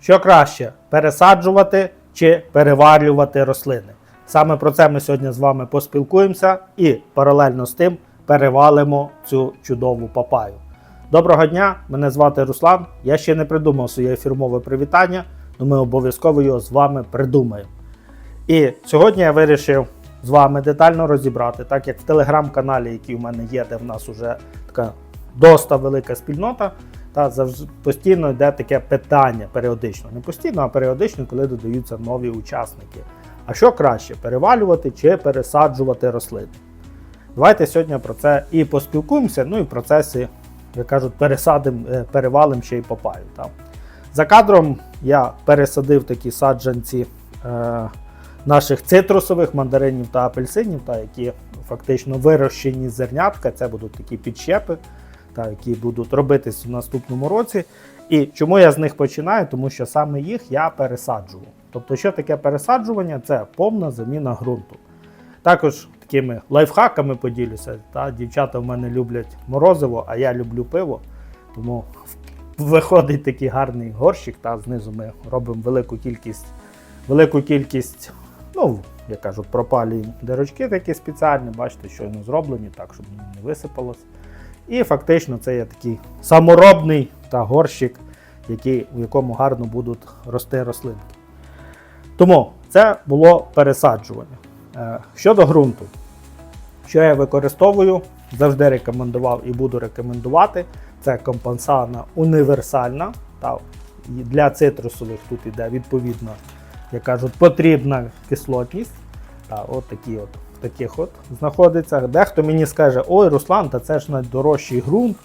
Що краще пересаджувати чи переварювати рослини? Саме про це ми сьогодні з вами поспілкуємося і паралельно з тим перевалимо цю чудову папаю. Доброго дня! Мене звати Руслан. Я ще не придумав своє фірмове привітання, але ми обов'язково його з вами придумаємо. І сьогодні я вирішив з вами детально розібрати, так як в телеграм-каналі, який у мене є, де в нас вже така доста велика спільнота, та завжди постійно йде таке питання періодично. Не постійно, а періодично, коли додаються нові учасники. А що краще перевалювати чи пересаджувати рослини? Давайте сьогодні про це і поспілкуємося, ну і в процесі, як кажуть, пересадим, е, перевалим ще й папаю. Та. За кадром я пересадив такі саджанці е, наших цитрусових мандаринів та апельсинів, та, які фактично вирощені зернятка. Це будуть такі підщепи, та, які будуть робитись в наступному році. І чому я з них починаю? Тому що саме їх я пересаджував. Тобто, що таке пересаджування? Це повна заміна ґрунту. Також такими лайфхаками поділюся. Та, дівчата в мене люблять морозиво, а я люблю пиво. Тому виходить такий гарний горщик. Та знизу ми робимо велику кількість, велику кількість, ну, я кажу, пропалюємо дирочки такі спеціальні, бачите, щойно зроблені, так, щоб не висипалось. І фактично це є такий саморобний та горщик, який, в якому гарно будуть рости рослинки. Тому це було пересаджування. Е, Щодо ґрунту, що я використовую, завжди рекомендував і буду рекомендувати. Це компенсана універсальна. Та, для цитрусових тут іде відповідно, як кажуть, потрібна кислотність. Та, от такі от, таких от знаходиться. Дехто мені скаже, ой, Руслан, та це ж найдорожчий ґрунт.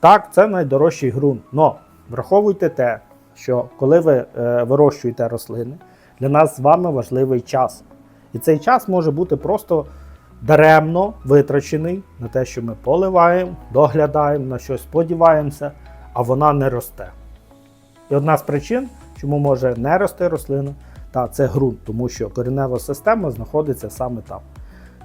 Так, це найдорожчий ґрунт. Но враховуйте те, що коли ви е, вирощуєте рослини, для нас з вами важливий час. І цей час може бути просто даремно витрачений на те, що ми поливаємо, доглядаємо, на щось сподіваємося, а вона не росте. І одна з причин, чому може не рости рослина, та це ґрунт, тому що коренева система знаходиться саме там.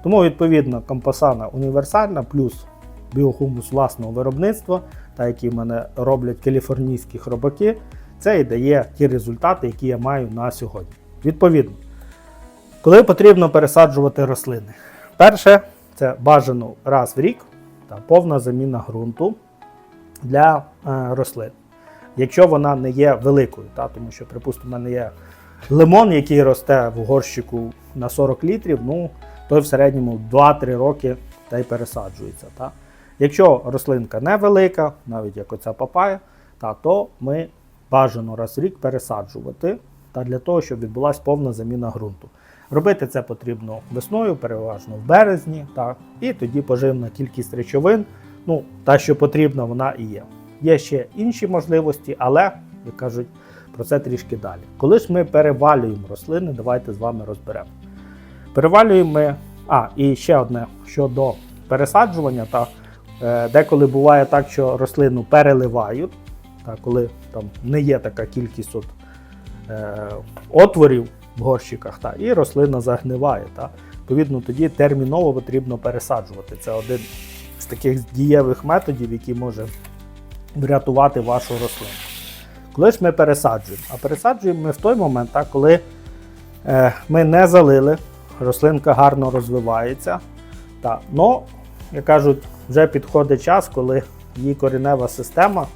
Тому, відповідно, компосана універсальна плюс біохумус власного виробництва, та які в мене роблять каліфорнійські хробаки, це і дає ті результати, які я маю на сьогодні. Відповідно, коли потрібно пересаджувати рослини? Перше, це бажано раз в рік та повна заміна ґрунту для е, рослин. Якщо вона не є великою, та, тому що, припустимо, в є лимон, який росте в горщику на 40 літрів, ну, той в середньому 2-3 роки та й пересаджується. Та. Якщо рослинка невелика, навіть як оця папая, та, то ми бажано раз в рік пересаджувати та для того, щоб відбулася повна заміна ґрунту. Робити це потрібно весною, переважно в березні, так, і тоді поживна кількість речовин, ну, та, що потрібна, вона і є. Є ще інші можливості, але, як кажуть, про це трішки далі. Коли ж ми перевалюємо рослини, давайте з вами розберемо. Перевалюємо. А, і ще одне щодо пересаджування, та е, деколи буває так, що рослину переливають, та, коли там не є така кількість от, е, отворів в горщиках, та, і рослина загниває. Та. Відповідно, тоді терміново потрібно пересаджувати. Це один з таких дієвих методів, який може врятувати вашу рослину. Коли ж ми пересаджуємо? А пересаджуємо ми в той момент, та, коли е, ми не залили, рослинка гарно розвивається. Та, но, як кажуть, вже підходить час, коли її коренева система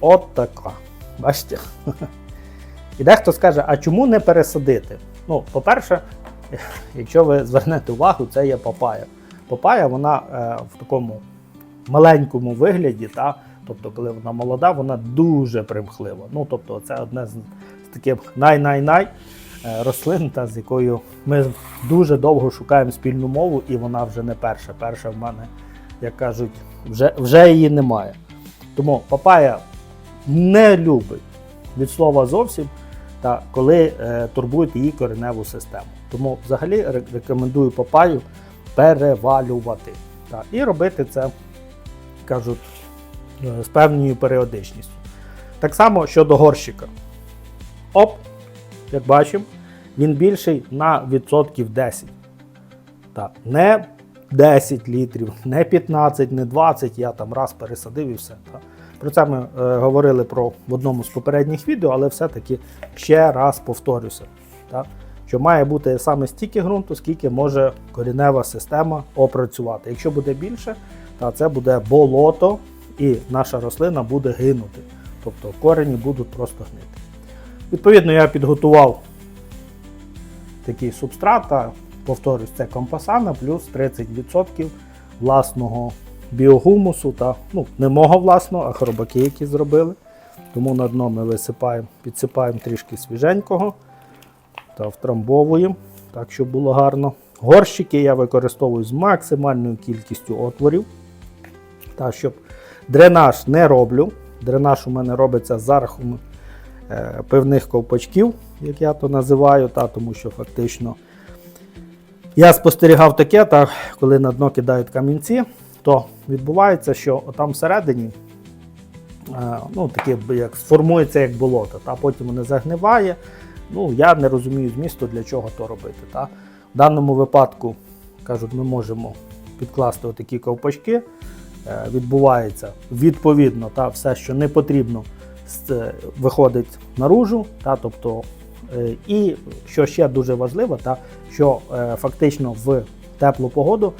от така. Бачите? І дехто скаже, а чому не пересадити? Ну, по-перше, якщо ви звернете увагу, це є папая. Папая, вона е, в такому маленькому вигляді, та, тобто, коли вона молода, вона дуже примхлива. Ну, тобто, це одне з, таких най-най-най рослин, та, з якою ми дуже довго шукаємо спільну мову, і вона вже не перша. Перша в мене, як кажуть, вже, вже її немає. Тому папая не любить від слова зовсім, та коли е, турбують її кореневу систему. Тому взагалі рекомендую папаю перевалювати. Та, і робити це, кажуть, е, з певною періодичністю. Так само щодо горщика. Оп, як бачимо, він більший на відсотків 10. Так, не 10 літрів, не 15, не 20, я там раз пересадив і все. Так. Про це ми е, говорили про в одному з попередніх відео, але все-таки ще раз повторюся. Так? Що має бути саме стільки ґрунту, скільки може корінева система опрацювати. Якщо буде більше, то це буде болото, і наша рослина буде гинути. Тобто корені будуть просто гнити. Відповідно, я підготував такий субстрат, та, повторюсь, це компасана плюс 30% власного біогумусу та ну, не мого власного, а хробаки, які зробили. Тому на дно ми висипаємо, підсипаємо трішки свіженького та втрамбовуємо, так, щоб було гарно. Горщики я використовую з максимальною кількістю отворів. Так, щоб дренаж не роблю. Дренаж у мене робиться за рахунок е, пивних ковпачків, як я то називаю, та, тому що фактично я спостерігав таке, та, коли на дно кидають камінці, то відбувається, що там всередині е, ну, таке, як, сформується як болото, та потім воно загниває. Ну, я не розумію змісту, для чого то робити. Та. В даному випадку, кажуть, ми можемо підкласти отакі ковпачки. Е, Відбувається відповідно та все, що не потрібно, виходить наружу. Та, тобто, е, і що ще дуже важливо, та, що е, фактично в теплу погоду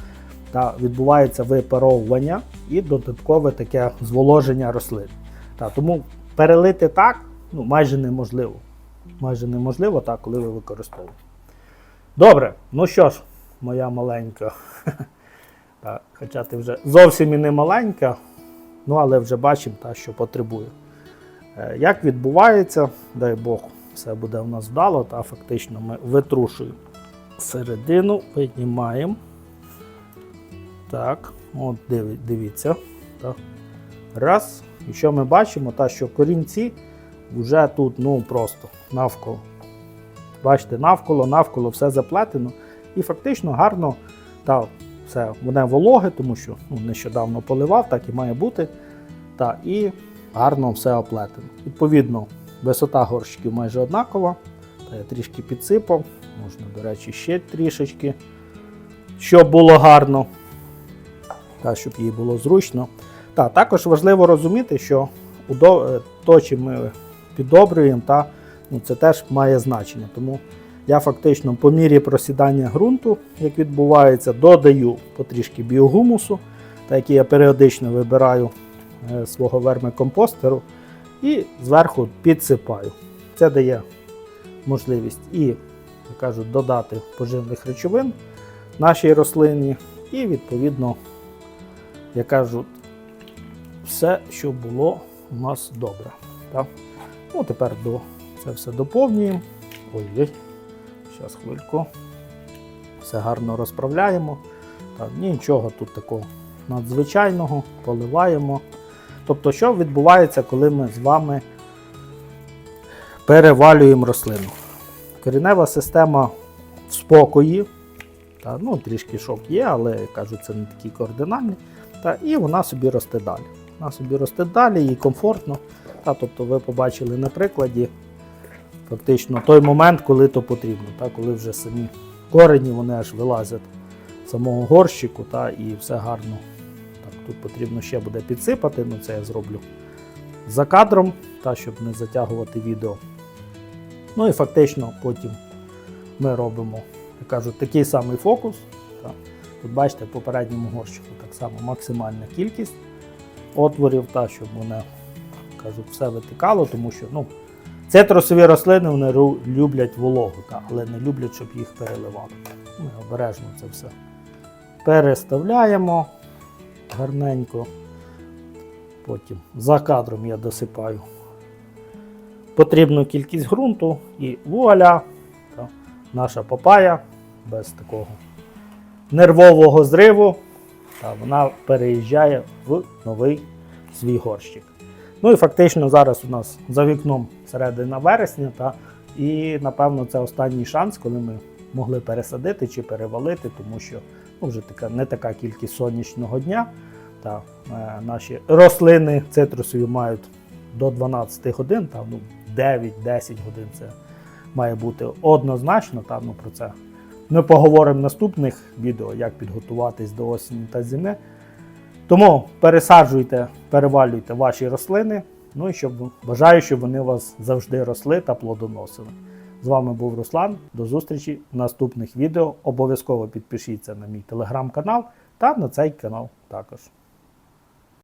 та, відбувається випаровування і додаткове таке зволоження рослин. Та, тому перелити так ну, майже неможливо. Майже неможливо, так, коли ви використовуєте. Добре, ну що ж, моя маленька. Хоча ти вже зовсім і не маленька, ну але вже бачимо, та, що потребує. Е, Як відбувається, дай Бог, все буде у нас вдало, та фактично ми витрушуємо середину, піднімаємо. Так, от дивіться. Так. Раз. І що ми бачимо, та, що корінці вже тут ну, просто навколо. Бачите, навколо, навколо все заплетено. І фактично гарно та, все воно вологе, тому що ну, нещодавно поливав, так і має бути. Та, і гарно все оплетено. Відповідно, висота горщиків майже однакова. Та я трішки підсипав, можна, до речі, ще трішечки, щоб було гарно, та, щоб їй було зручно. Та, також важливо розуміти, що е, то, чим ми піддобрюємо, та, ну, це теж має значення. Тому я фактично по мірі просідання ґрунту, як відбувається, додаю потрішки біогумусу, та який я періодично вибираю свого вермикомпостеру, і зверху підсипаю. Це дає можливість і, як кажуть, додати поживних речовин нашій рослині, і відповідно, як кажуть, все, що було у нас добре. Так? Ну, тепер до, це все доповнюємо. Ой-ой, зараз хвильку. Все гарно розправляємо. Так, нічого тут такого надзвичайного, поливаємо. Тобто, що відбувається, коли ми з вами перевалюємо рослину? Корінева система в спокої. Та, ну, трішки шок є, але кажу, це не такі кардинальні. Та, і вона собі росте далі. Вона собі росте далі, їй комфортно. Та, тобто ви побачили на прикладі фактично той момент, коли то потрібно, та, коли вже самі корені вони аж вилазять з самого горщику, та, і все гарно. Тут потрібно ще буде підсипати, ну це я зроблю за кадром, та, щоб не затягувати відео. Ну і фактично потім ми робимо, як кажуть, такий самий фокус. Та. Тут бачите, в попередньому горщику так само максимальна кількість отворів, та, щоб вони кажуть, все витикало, тому що ну, цитрусові рослини вони люблять вологу, та, але не люблять, щоб їх переливали. Ми обережно це все переставляємо гарненько. Потім за кадром я досипаю потрібну кількість ґрунту і вуаля, наша папая без такого нервового зриву, та вона переїжджає в новий свій горщик. Ну і фактично зараз у нас за вікном середина вересня, та, і напевно це останній шанс, коли ми могли пересадити чи перевалити, тому що ну, вже така, не така кількість сонячного дня. Та, е, наші рослини цитрусові мають до 12 годин, та, ну, 9-10 годин це має бути однозначно. Та, ну, про це ми поговоримо в наступних відео, як підготуватись до осені та зими. Тому пересаджуйте, перевалюйте ваші рослини. Ну і щоб бажаю, щоб вони у вас завжди росли та плодоносили. З вами був Руслан. До зустрічі в наступних відео. Обов'язково підпишіться на мій телеграм-канал та на цей канал також.